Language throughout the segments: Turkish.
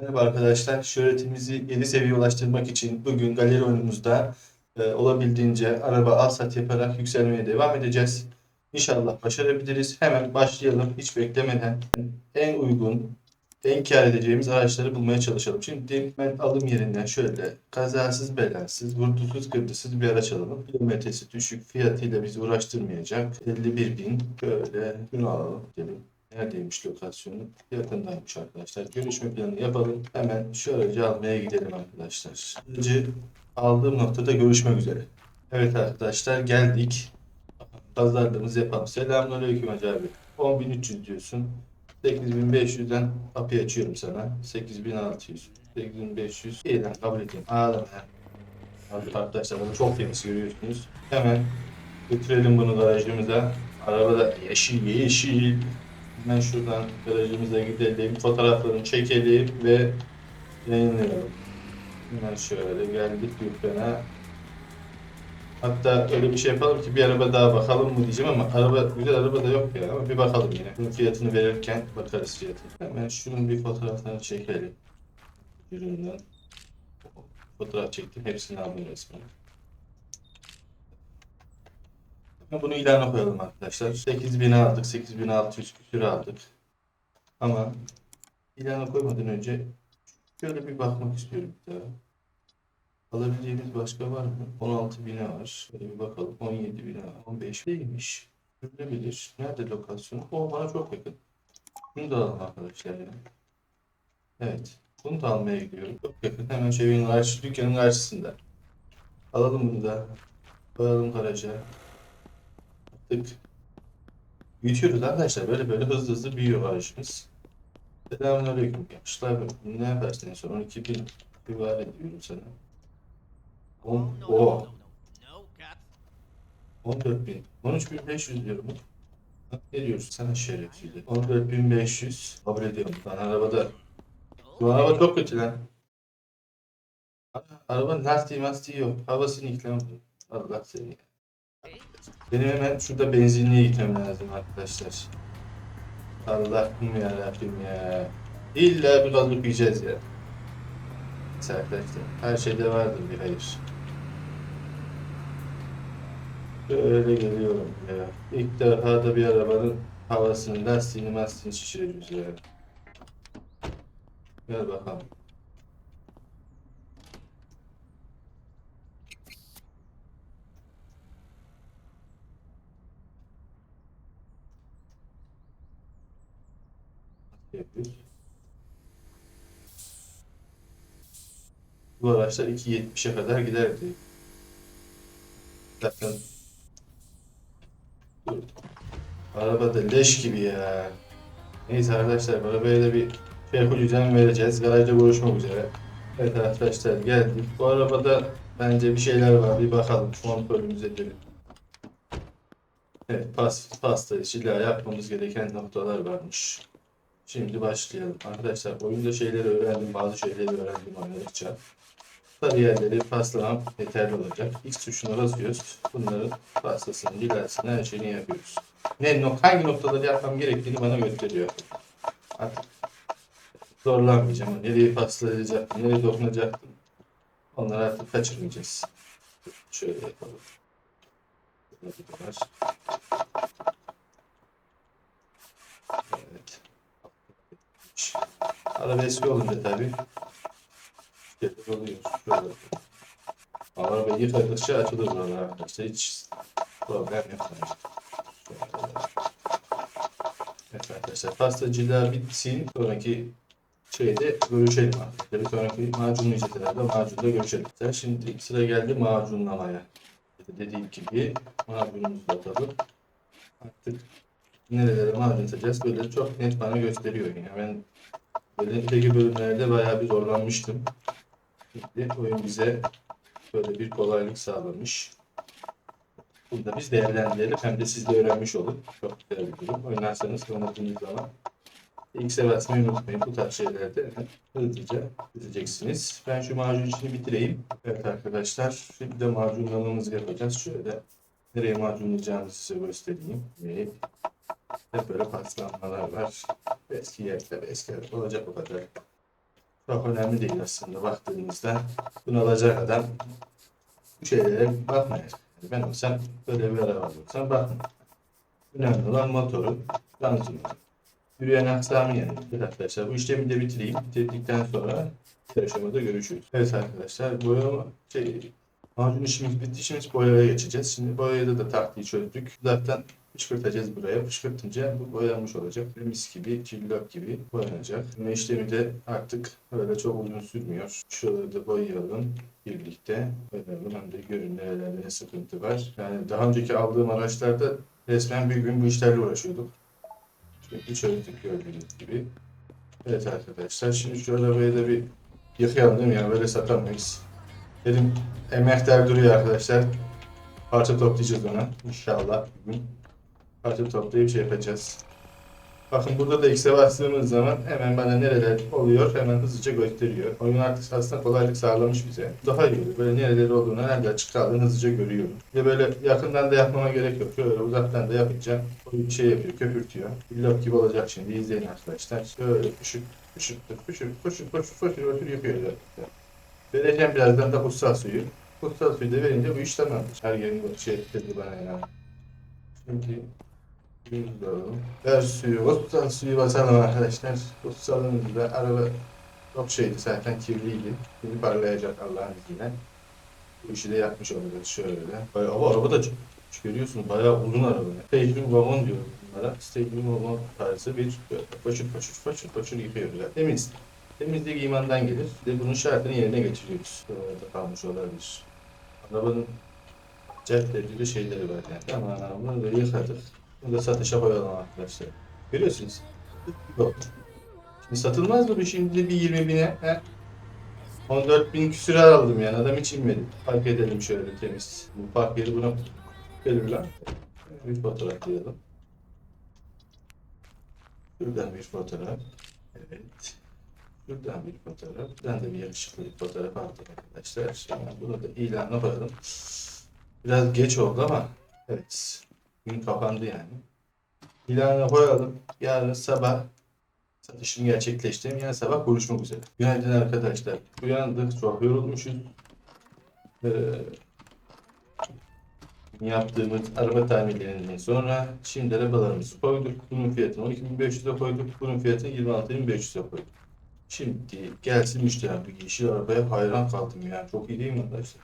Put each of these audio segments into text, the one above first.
Merhaba arkadaşlar. Şöhretimizi 7 seviyeye ulaştırmak için bugün galeri oyunumuzda e, olabildiğince araba al sat yaparak yükselmeye devam edeceğiz. İnşallah başarabiliriz. Hemen başlayalım hiç beklemeden. En uygun, en kâr edeceğimiz araçları bulmaya çalışalım. Şimdi ben alım yerinden şöyle kazasız belasız, vurdusuz kırdısız bir araç alalım. Kilometresi düşük, fiyatıyla bizi uğraştırmayacak. 51 bin. Böyle şunu alalım. Gelin. Neredeymiş lokasyonu? Yakındaymış arkadaşlar. Görüşme planı yapalım. Hemen şu aracı almaya gidelim arkadaşlar. Aracı aldığım noktada görüşmek üzere. Evet arkadaşlar geldik. Pazarlığımızı yapalım. Selamünaleyküm Hacı abi. 10.300 diyorsun. 8500'den kapıyı açıyorum sana. 8600. 8500. İyi lan kabul edeyim. Ağlama ya. Arkadaşlar bunu çok temiz görüyorsunuz. Hemen götürelim bunu garajımıza. Arabada yeşil yeşil. Hemen şuradan garajımıza gidelim. Fotoğraflarını çekelim ve yayınlayalım. Hemen şöyle geldik dükkana. Hatta öyle bir şey yapalım ki bir araba daha bakalım mı diyeceğim ama araba güzel araba da yok ya ama bir bakalım yine. Bunun fiyatını verirken bakarız fiyatına. Hemen şunun bir fotoğraflarını çekelim. Üründen. Fotoğraf çektim. Hepsini aldım resmen. Bunu ilana koyalım arkadaşlar. 8000 aldık. 8600 küsür aldık. Ama ilana koymadan önce şöyle bir bakmak istiyorum bir daha. Alabileceğimiz başka var mı? 16 bine var. Şöyle bir bakalım. 17 bine var. 15 değilmiş. Görülebilir. Nerede lokasyon? O bana çok yakın. Bunu da alalım arkadaşlar ya. Evet. Bunu da almaya gidiyorum. Çok yakın. Hemen şu evin karşı, dükkanın karşısında. Alalım bunu da. Koyalım garaja. Tık. Büyütüyoruz arkadaşlar. Böyle böyle hızlı hızlı büyüyor garajımız. Selamünaleyküm gençler. Ne yaparsın en son? 12 bin civarı ediyorum sana. 10, no, no, o, no, no, no, Cap. 14 bin. 13 bin 500 diyorum. Ne diyorsun sana şerefsiyle? 14 bin 500. Kabul ediyorum. Lan arabada. Bu araba çok kötü lan. Arabanın lastiği mastiği yok. Havasını ikram. Allah seni. Benim hemen şurada benzinliğe gitmem lazım arkadaşlar. Allah'ım ya Rabbim ya. İlla bir gazlık yiyeceğiz ya. Neyse arkadaşlar. Her şeyde vardır bir hayır. Böyle geliyorum ya. İlk defa da bir arabanın havasını, lastiğini, mastiğini şişiriyoruz ya. Gel bakalım. Bu araçlar 2.70'e kadar giderdi. Zaten. Araba da leş gibi ya. Neyse arkadaşlar arabaya da bir şey düzen vereceğiz. Garajda görüşmek üzere. Evet arkadaşlar geldik. Bu arabada bence bir şeyler var. Bir bakalım. Kontrolümüze edelim. Evet pas, pasta işiyle yapmamız gereken noktalar varmış. Şimdi başlayalım. Arkadaşlar oyunda şeyleri öğrendim. Bazı şeyleri öğrendim oynadıkça. Sarı yerleri paslamam yeterli olacak. X tuşuna basıyoruz. Bunların pastasını, dilersini, her şeyini yapıyoruz. Ne, nok hangi noktaları yapmam gerektiğini bana gösteriyor. Artık zorlanmayacağım. Nereye paslayacaktım, nereye dokunacaktım. Onları artık kaçırmayacağız. Şöyle yapalım bir var. Evet. Araba eski olunca tabii şeyler oluyor. Şöyle. Araba yıkadıkça açılır buralar arkadaşlar. Hiç problem yok. Evet arkadaşlar pastacılığa bitsin. Sonraki şeyde görüşelim arkadaşlar. Bir sonraki macunlayıcılarda macunda görüşelim. Sen şimdi sıra geldi macunlamaya. Dediğim gibi macunumuzu atalım. Artık nerelere macunlayacağız böyle çok net bana gösteriyor. Yani ben böyle bölümlerde bayağı bir zorlanmıştım. Şimdi oyun bize böyle bir kolaylık sağlamış. Bunu da biz değerlendirelim. Hem de siz de öğrenmiş olun. Çok güzel bir durum. Oynarsanız oynadığınız zaman X'e basmayı unutmayın. Bu tarz şeylerde hızlıca çözeceksiniz. Ben şu macun işini bitireyim. Evet arkadaşlar. Şimdi de macunlamamızı yapacağız. Şöyle nereye macunlayacağımızı size göstereyim. Ve hep böyle paslanmalar var. Eski yerler, eski yerler olacak o kadar. çok önemli değil aslında baktığımızda. Bunu alacak adam bu şeylere bakmayacak. Yani ben olsam böyle bir araba alırsam bakmam. Önemli olan motoru, şanzımanı. Yürüyen aksamı yani. Evet arkadaşlar bu işlemi de bitireyim. Bitirdikten sonra aşamada görüşürüz. Evet arkadaşlar boyama şey macun işimiz bitti. Şimdi boyaya geçeceğiz. Şimdi boyada da tahtayı çözdük. Zaten fışkırtacağız buraya. Fışkırtınca bu boyanmış olacak. Mis gibi, cillop gibi boyanacak. Ve işlemi de artık öyle çok uzun sürmüyor. Şuraları da boyayalım birlikte. Boyayalım hem de görün nerelerde ne sıkıntı var. Yani daha önceki aldığım araçlarda resmen bir gün bu işlerle uğraşıyorduk. Şimdi çözdük gördüğünüz gibi. Evet arkadaşlar şimdi şu arabayı da bir yıkayalım değil mi? Yani böyle satamayız. Dedim emekler duruyor arkadaşlar. Parça toplayacağız ona. İnşallah bugün parça toplayıp şey yapacağız. Bakın burada da X'e bastığımız zaman hemen bana nereler oluyor hemen hızlıca gösteriyor. Oyun artık aslında kolaylık sağlamış bize. Daha iyi oluyor. Böyle nereleri olduğunu, nerede açık hızlıca görüyorum. Ve böyle yakından da yapmama gerek yok. Şöyle uzaktan da yapınca oyun şey yapıyor, köpürtüyor. Vlog gibi olacak şimdi izleyin arkadaşlar. Şöyle püşük püşük püşük püşük püşük püşük püşük yapıyor zaten. Vereceğim birazdan da kutsal suyu. Kutsal suyu da verince bu iş tamamdır. Her yerini şey dedi bana yani. Şimdi Ver suyu, kutsal suyu basalım arkadaşlar. Kutsalımızda araba çok şeydi zaten kirliydi. Şimdi parlayacak Allah'ın izniyle. Bu işi de yapmış olacağız şöyle. Bayağı, ama araba da çok, görüyorsunuz bayağı uzun araba. Stadium wagon diyorum bunlara. Stadium wagon tarzı bir paşır paşır paşır yıkıyoruz. Yani. Temiz. Temizlik imandan gelir. De bunun şartını yerine getiriyoruz. Burada kalmış olabilir. Arabanın cepleri şeyleri var yani. Tamam bunu da yıkadık. Bunu da satışa koyalım arkadaşlar. Görüyorsunuz. Şimdi satılmaz mı bu şimdi bir 20 bine? He? 14 bin küsüre aldım yani adam hiç inmedi. Park edelim şöyle temiz. Bu park yeri buna gelir lan. Bir fotoğraflayalım. Şuradan bir fotoğraf. Evet. Şuradan bir fotoğraf. Buradan da bir yakışıklı bir fotoğraf aldık arkadaşlar. Şimdi bunu da ilana koyalım. Biraz geç oldu ama evet. Gün kapandı yani. İlana koyalım. Yarın sabah satışını gerçekleştireyim. Yarın sabah buluşmak üzere. Günaydın arkadaşlar. Uyandık. Çok yorulmuşuz. Ee, yaptığımız araba tamirlerinden sonra şimdi arabalarımızı koyduk. Bunun fiyatını 12.500'e koyduk. Bunun fiyatını 26.500'e koyduk. Şimdi gelsin müşteri. Bu yeşil arabaya hayran kaldım ya. Çok iyi değil mi arkadaşlar?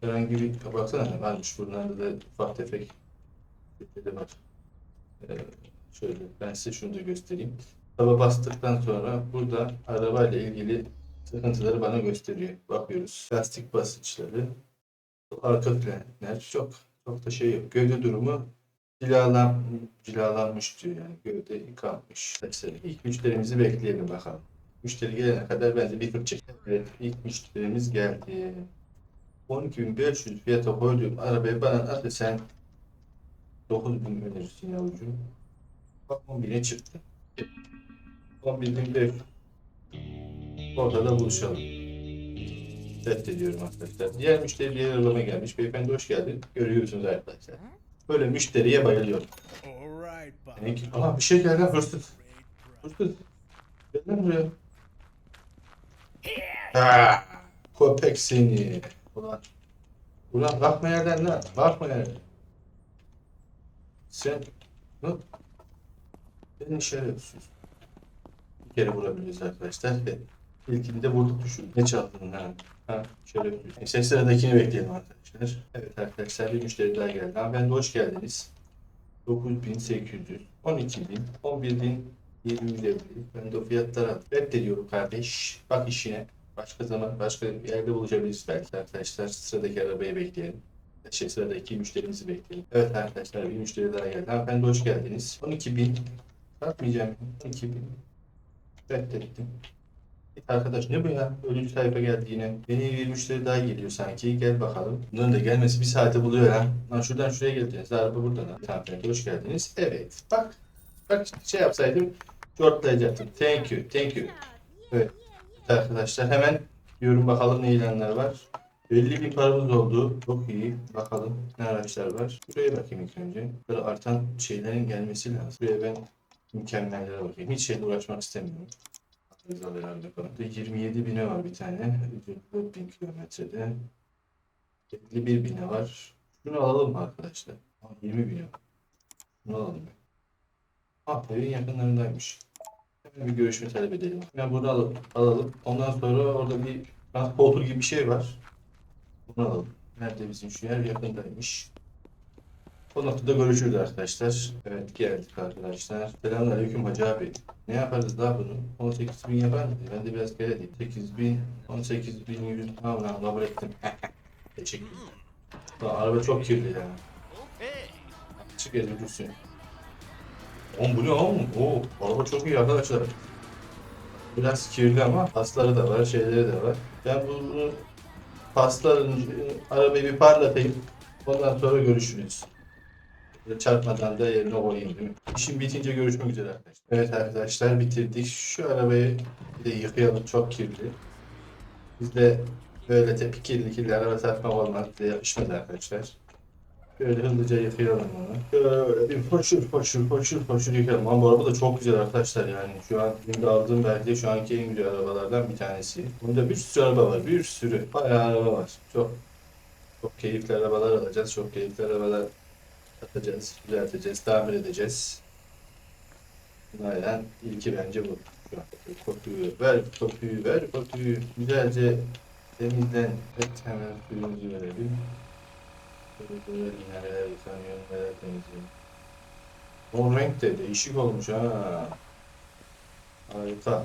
Herhangi bir baksana varmış bunlarda da ufak tefek de var. Ee, şöyle ben size şunu da göstereyim. Taba bastıktan sonra burada arabayla ilgili sıkıntıları bana gösteriyor. Bakıyoruz. Lastik basınçları, arka frenler çok çok da şey yok. Gövde durumu cilalan, cilalanmış diyor yani. Gövde yıkanmış. Mesela ilk müşterimizi bekleyelim bakalım. Müşteri gelene kadar ben de bir fırça çekeyim. Evet ilk müşterimiz geldi. 12.500 fiyata koyduğum arabayı bana at sen 9000 önerirsin yavrucuğum. Bak 11'e çıktı. 11.500 Orada da buluşalım. Reddediyorum arkadaşlar. Diğer müşteri diğer arabama gelmiş. Beyefendi hoş geldin. Görüyorsunuz arkadaşlar. Böyle müşteriye bayılıyorum. Yani aha bir şey geldi hırsız. Hırsız. Gel lan buraya. Ha, köpek seni. Ulan. Ulan bakma yerden lan. Bakma yerden. Sen. Ne? Beni şerefsiz. Bir kere vurabiliriz arkadaşlar. Ve ilkini de vurduk düşürdük. Ne çaldın ha? Ha şerefsiz. Neyse sıradakini bekleyelim arkadaşlar. Evet arkadaşlar bir müşteri daha geldi. Hanımefendi hoş geldiniz. 9800, 12000, 11000, 20 Ben de o fiyatlara reddediyorum kardeş. Bak işine. Başka zaman başka bir yerde buluşabiliriz belki arkadaşlar. Sıradaki arabayı bekleyelim. Şey sıradaki müşterimizi bekleyelim. Evet arkadaşlar bir müşteri daha geldi. Hanımefendi hoş geldiniz. 12000. Satmayacağım. 12000. Reddettim. Arkadaş ne bu ya? Ölücü sayfa geldi yine. Yeni bir müşteri daha geliyor sanki. Gel bakalım. Bunların da gelmesi bir saate buluyor ha. Lan şuradan şuraya geldiniz. Araba burada lan. Tamam efendim, hoş geldiniz. Evet. Bak. Bak şey yapsaydım. Shortlayacaktım. Thank you. Thank you. Evet. Arkadaşlar hemen yorum bakalım ne ilanlar var. 50 bin paramız oldu. Çok iyi. Bakalım ne araçlar var. Buraya bakayım ilk önce. Böyle artan şeylerin gelmesi lazım. Buraya ben mükemmellere bakayım. Hiç şeyle uğraşmak istemiyorum. Herhalde falan. 27 bine var bir tane. 4000 kilometrede. 51 bine var. Şunu alalım mı arkadaşlar? Aa, 20 bine var. Şunu alalım. Ah evin yakınlarındaymış. Hemen bir görüşme talep edelim. Hemen bunu alalım. alalım. Ondan sonra orada bir transporter gibi bir şey var. Bunu. Nerede bizim şu yer? Yakındaymış. O noktada görüşürüz arkadaşlar. Evet geldik arkadaşlar. Selamünaleyküm Hacı abi. Ne yaparız daha bunu? 18 bin yapar mı? Ben de biraz kere diyeyim. 8 bin, 18 bin yüz. Tamam lan kabul ettim. Teşekkürler. Araba çok kirli ya. Çık eli dursun. Oğlum bu ne oğlum? Oo, araba çok iyi arkadaşlar. Biraz kirli ama pasları da var, şeyleri de var. Ben bunu pasların arabayı bir parlatayım. Ondan sonra görüşürüz. Çarpmadan da yerine koyayım? İşim bitince görüşmek üzere arkadaşlar. Evet arkadaşlar bitirdik. Şu arabayı bir de yıkayalım. Çok kirli. Biz de böyle tepi kirli kirli araba satmak olmaz. Bize yakışmaz arkadaşlar. Böyle hızlıca yıkayalım onu. Şöyle bir foşur foşur foşur foşur yıkayalım. Ama bu araba da çok güzel arkadaşlar yani. Şu an benim aldığım belki de şu anki en güzel arabalardan bir tanesi. Bunda bir sürü araba var. Bir sürü. Bayağı araba var. Çok çok keyifli arabalar alacağız. Çok keyifli arabalar atacağız, düzelteceğiz, tamir edeceğiz. Bunlardan ilki bence bu. Kokuyu ver, kokuyu ver, kokuyu güzelce temizlen. Evet hemen suyumuzu verelim. Böyle neler yıkanıyor, temizliyor. O renk de değişik olmuş ha. Harika.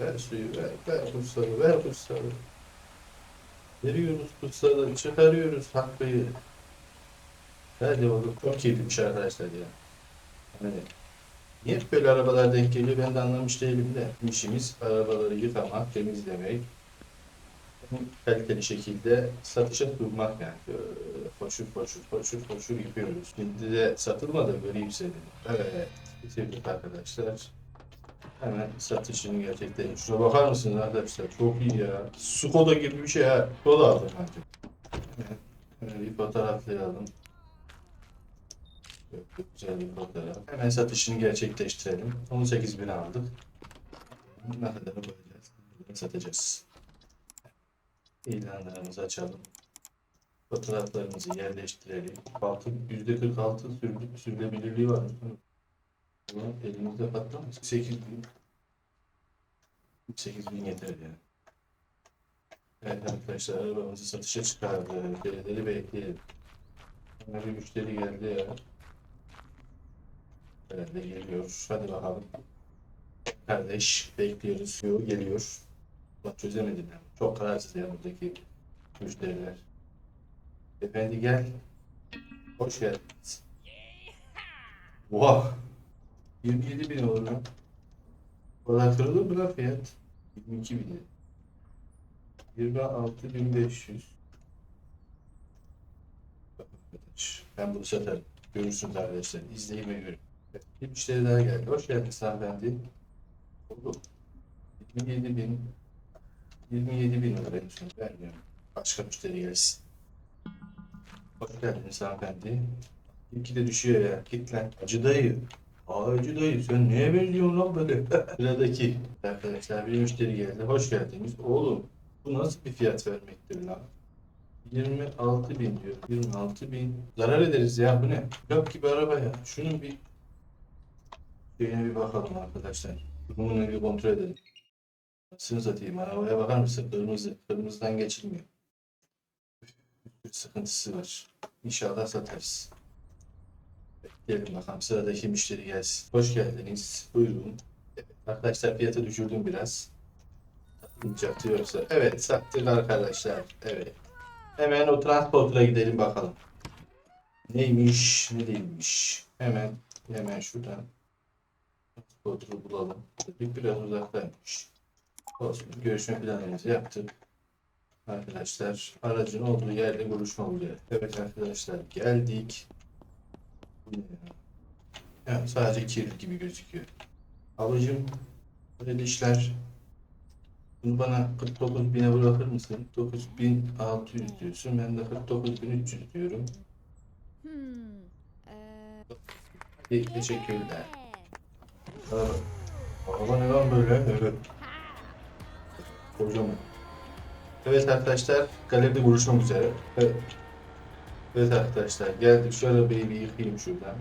Ver suyu ver, ver kutsalı, ver kutsalı. Veriyoruz kutsalı, çıkarıyoruz hakkıyı. Hadi oğlum çok keyifliymiş arkadaşlar ya. Hani niye böyle arabalar denk geliyor ben de anlamış değilim de. İşimiz arabaları yıkamak, temizlemek. Kaliteli şekilde satışa sunmak yani. Böyle Foşur foşur foşur foşur yıkıyoruz. Şimdi de satılmadı göreyim seni. Evet bitirdik arkadaşlar. Hemen satışını gerçekten. Şuna bakar mısınız arkadaşlar? Çok iyi ya. Skoda gibi bir şey ha. Skoda aldım. Evet. Böyle bir fotoğraflayalım. Çok güzel bir fotoğraf. Hemen satışını gerçekleştirelim. 18 bin aldık. Ne kadar koyacağız? Satacağız. İlanlarımızı açalım. Fotoğraflarımızı yerleştirelim. Altı, %46 sürülü, sürülebilirliği var. Bunu elimizde patlamış. 8 bin. 8 bin yeter yani. Evet arkadaşlar arabamızı satışa çıkardık. Birileri bekleyelim. Hemen bir müşteri geldi ya. Herhalde geliyor. Hadi bakalım. Kardeş bekliyoruz. Yo, geliyor. Bak çözemedim ya. Çok kararsız ya buradaki müşteriler. Efendi gel. Hoş geldiniz. Oha. 27 bin olur lan. Kadar kırılır mı lan fiyat? 22 bin. 26 bin 500. Ben bunu satarım. Görürsünüz arkadaşlar. İzleyin ve görün. Bir müşteri daha geldi. Hoş geldiniz hanımefendi. Oldu. 27 bin 27 bin lira için vermiyorum. Başka müşteri gelsin. Hoş geldiniz hanımefendi. İki de düşüyor ya. Git lan. Hacı dayı. Aa, Hacı dayı sen neye benziyorsun lan böyle? Sıradaki arkadaşlar bir müşteri geldi. Hoş geldiniz. Oğlum bu nasıl bir fiyat vermektir lan? 26 bin diyor. 26 bin. Zarar ederiz ya bu ne? Yok gibi araba ya. Şunun bir şeyine bir bakalım arkadaşlar. Durumunu bir kontrol edelim. Nasıl satayım? Arabaya bakar mısın? Kırmızı. Kırmızıdan geçilmiyor. Sıkıntısı var. İnşallah satarız. Bekleyelim bakalım. Sıradaki müşteri gelsin. Hoş geldiniz. Buyurun. Arkadaşlar fiyatı düşürdüm biraz. Satılmayacaktı yoksa. Evet sattık arkadaşlar. Evet. Hemen o transporter'a gidelim bakalım. Neymiş, ne değilmiş. Hemen, hemen şuradan transporter'ı bulalım. Bir biraz uzaktaymış. Görüşme planımızı yaptık. Arkadaşlar, aracın olduğu yerde görüşme oluyor. Evet arkadaşlar, geldik. Ya, sadece kirli gibi gözüküyor. Alıcım, böyle işler. Bunu bana 49 bine bırakır mısın? 9600 diyorsun. Ben de 49300 diyorum. Hmm. Teşekkürler. Araba ne lan böyle? Evet. Kocaman. Evet arkadaşlar, galeride buluşmak üzere. Evet. Arkadaşlar, geldik. Şu arabayı bir yıkayayım şuradan.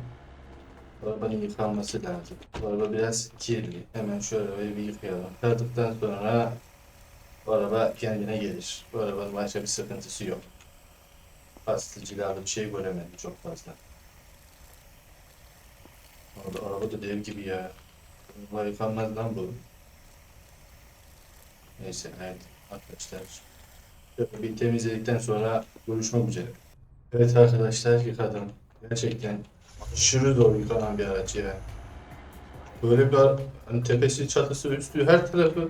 Arabanın yıkanması lazım. Araba biraz kirli. Hemen şu arabayı bir yıkayalım. Yıkadıktan sonra araba kendine gelir. Bu arabanın başka bir sıkıntısı yok. Paslı cilalı bir şey göremedim çok fazla. Araba, araba da dev gibi ya. Vallahi yıkanmaz lan bu. Neyse evet arkadaşlar. Bir temizledikten sonra görüşmek üzere. Evet arkadaşlar yıkadım. Gerçekten aşırı zor yıkanan bir araç ya. Böyle bir hani tepesi, çatısı, üstü her tarafı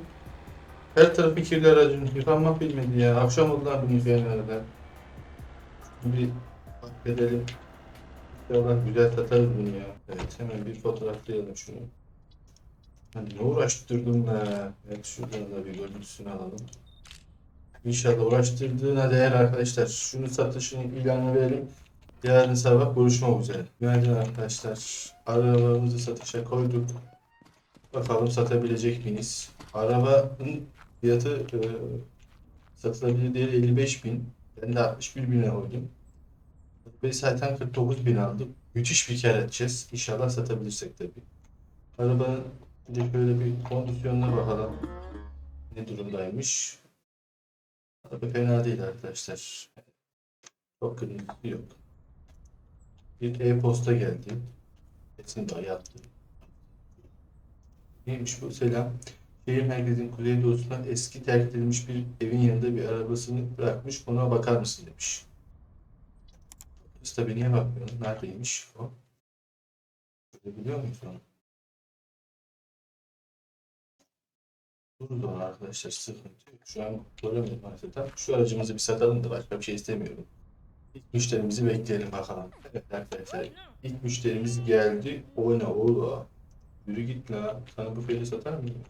her tarafı kirli aracın yıkanmak bilmedi ya. Akşam oldu lan bunu yıkayan arada. Bir bak edelim. İnşallah güzel satarız bunu ya. Evet hemen bir fotoğraflayalım şunu. Ne uğraştırdım be. Evet şuradan da bir görüntüsünü alalım. İnşallah uğraştırdığına değer arkadaşlar. Şunu satışını ilanı verelim. Yarın sabah görüşmek üzere. Günaydın arkadaşlar. Arabamızı satışa koyduk. Bakalım satabilecek miyiz? Arabanın fiyatı e, satılabilir değeri 55 bin. Ben de 61 bine koydum. Ve zaten 49 bin aldım. Müthiş bir kar edeceğiz. İnşallah satabilirsek tabii. Arabanın bir de şöyle bir kondisyonuna bakalım. Ne durumdaymış. Araba fena değil arkadaşlar. Çok kırmızı yok. Bir e-posta geldi. Kesin daha. Neymiş bu? Selam. Şehir merkezinin kuzeydoğusuna eski terk edilmiş bir evin yanında bir arabasını bırakmış. Ona bakar mısın demiş. Tabii niye bakmıyoruz? Neredeymiş o? Biliyor muyuz onu? Burada arkadaşlar sıkıntı yok. Şu an göremiyorum haritadan. Şu aracımızı bir satalım da başka bir şey istemiyorum. İlk müşterimizi bekleyelim bakalım. Evet arkadaşlar ilk müşterimiz geldi. O ne oğlu? Yürü git la. Sana bu fiyatı satar mıyım?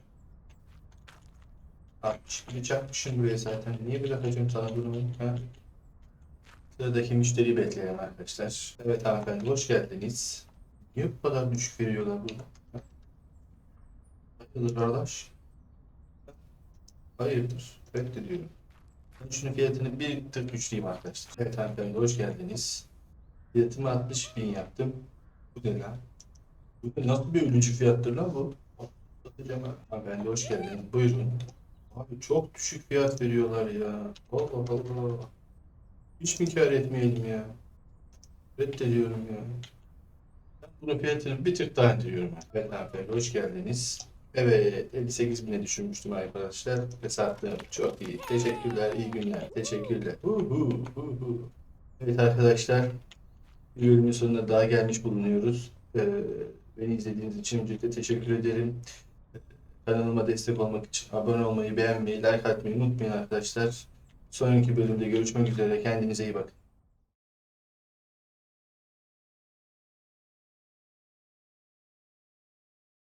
61 çakmışım buraya zaten. Niye bırakacağım sana bunu? Ha? Sıradaki müşteriyi bekleyelim arkadaşlar. Evet hanımefendi hoş geldiniz. Niye bu kadar düşük veriyorlar bunu? Ha? Hayırdır kardeş? Hayırdır? Reddediyorum. Ben şunun fiyatını bir tık güçleyeyim arkadaşlar. Evet hanımefendi hoş geldiniz. Fiyatımı 60 bin yaptım. Bu ne lan? Bu ne? Nasıl bir ölücü fiyattır lan bu? Satacağım ha. Hanımefendi hoş geldiniz. Buyurun. Abi çok düşük fiyat veriyorlar ya. Allah Allah. Hiç mi kar etmeyelim ya? Reddediyorum ya. Ben bunun fiyatını bir tık daha indiriyorum. Evet hanımefendi hoş geldiniz. Evet 58 bine düşünmüştüm arkadaşlar. Ve sattım. Çok iyi. Teşekkürler. iyi günler. Teşekkürler. Hu hu hu hu. Evet arkadaşlar. Bir bölümün sonuna daha gelmiş bulunuyoruz. Ee, beni izlediğiniz için öncelikle teşekkür ederim. Kanalıma destek olmak için abone olmayı, beğenmeyi, like atmayı unutmayın arkadaşlar. Sonraki bölümde görüşmek üzere. Kendinize iyi bakın.